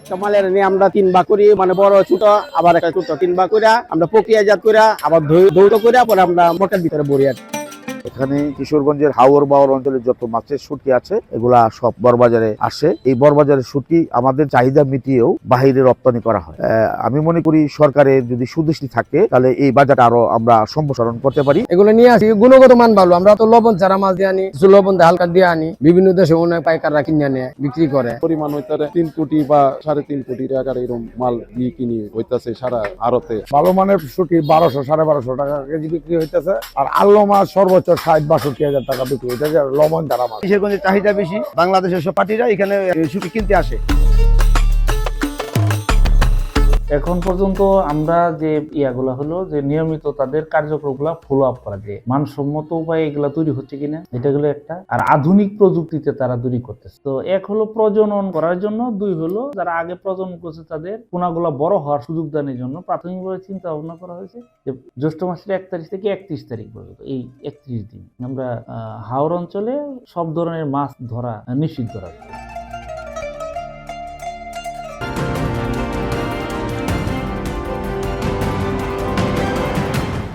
একটা মালের নিয়ে আমরা তিন ভাগ করি মানে বড়, ছোট, আবার একটা ছোট, তিন করে আমরা প্রক্রিয়াজাত করে আবার দৌড় ধৌত করে পরে আমরা মোটার ভিতরে বড়ি আর। এখানে কিশোরগঞ্জের হাওর বাওর অঞ্চলে যত মাছের শুটকি আছে এগুলা সব বড়বাজারে আসে। এই বড়বাজারের শুটকি আমাদের চাহিদা মিটিয়েও বাহিরে রপ্তানি করা হয়। আহ, আমি মনে করি সরকারের যদি সুদৃষ্টি থাকে তাহলে এই বাজারটা আরও আমরা সম্প্রসারণ করতে পারি। এগুলো নিয়ে আসি গুণগত মান ভালো। আমরা তো লবণ ছাড়া মাছ দিয়ে আনি কিছু লবণ দিয়ে হালকা দিয়ে আনি। বিভিন্ন দেশে অনেক পাইকাররা কিনে আনে বিক্রি করে। পরিমাণ হইতারে তিন কোটি বা সাড়ে তিন কোটি টাকার এরকম মাল দিয়ে কিনি হইতাছে সারা ভারতে। ভালো মানের শুটি বারোশো সাড়ে বারোশো টাকা কেজি বিক্রি হইতেছে। আর আল্লো মাছ সর্বোচ্চ ষাট, বাষট্টি হাজার টাকা বিক্রি হইতেছে লবণ ছাড়া মাছ কিশোরগঞ্জের চাহিদা বেশি। বাংলাদেশের সব পার্টিরা এখানে কিনতে আসে। এখন পর্যন্ত আমরা যে ইয়াগুলা হলো, যে নিয়মিত তাদের কার্যক্রমগুলা ফলো আপ করা যায় মানসম্মত উপায়ে এগুলা তৈরি হচ্ছে কিনা, এটা হলো একটা। আর আধুনিক প্রযুক্তিতে তারা তৈরি করতেছে। তো এক হলো প্রজনন করার জন্য, দুই হলো যারা আগে প্রজনন করছে তাদের পোনাগুলা বড় হওয়ার সুযোগ দানের জন্য প্রাথমিকভাবে চিন্তা ভাবনা করা হয়েছে যে জ্যৈষ্ঠ মাসের এক তারিখ থেকে একত্রিশ তারিখ পর্যন্ত, এই একত্রিশ দিন। আমরা হাওর অঞ্চলে সব ধরনের মাছ ধরা নিষিদ্ধ রাখব।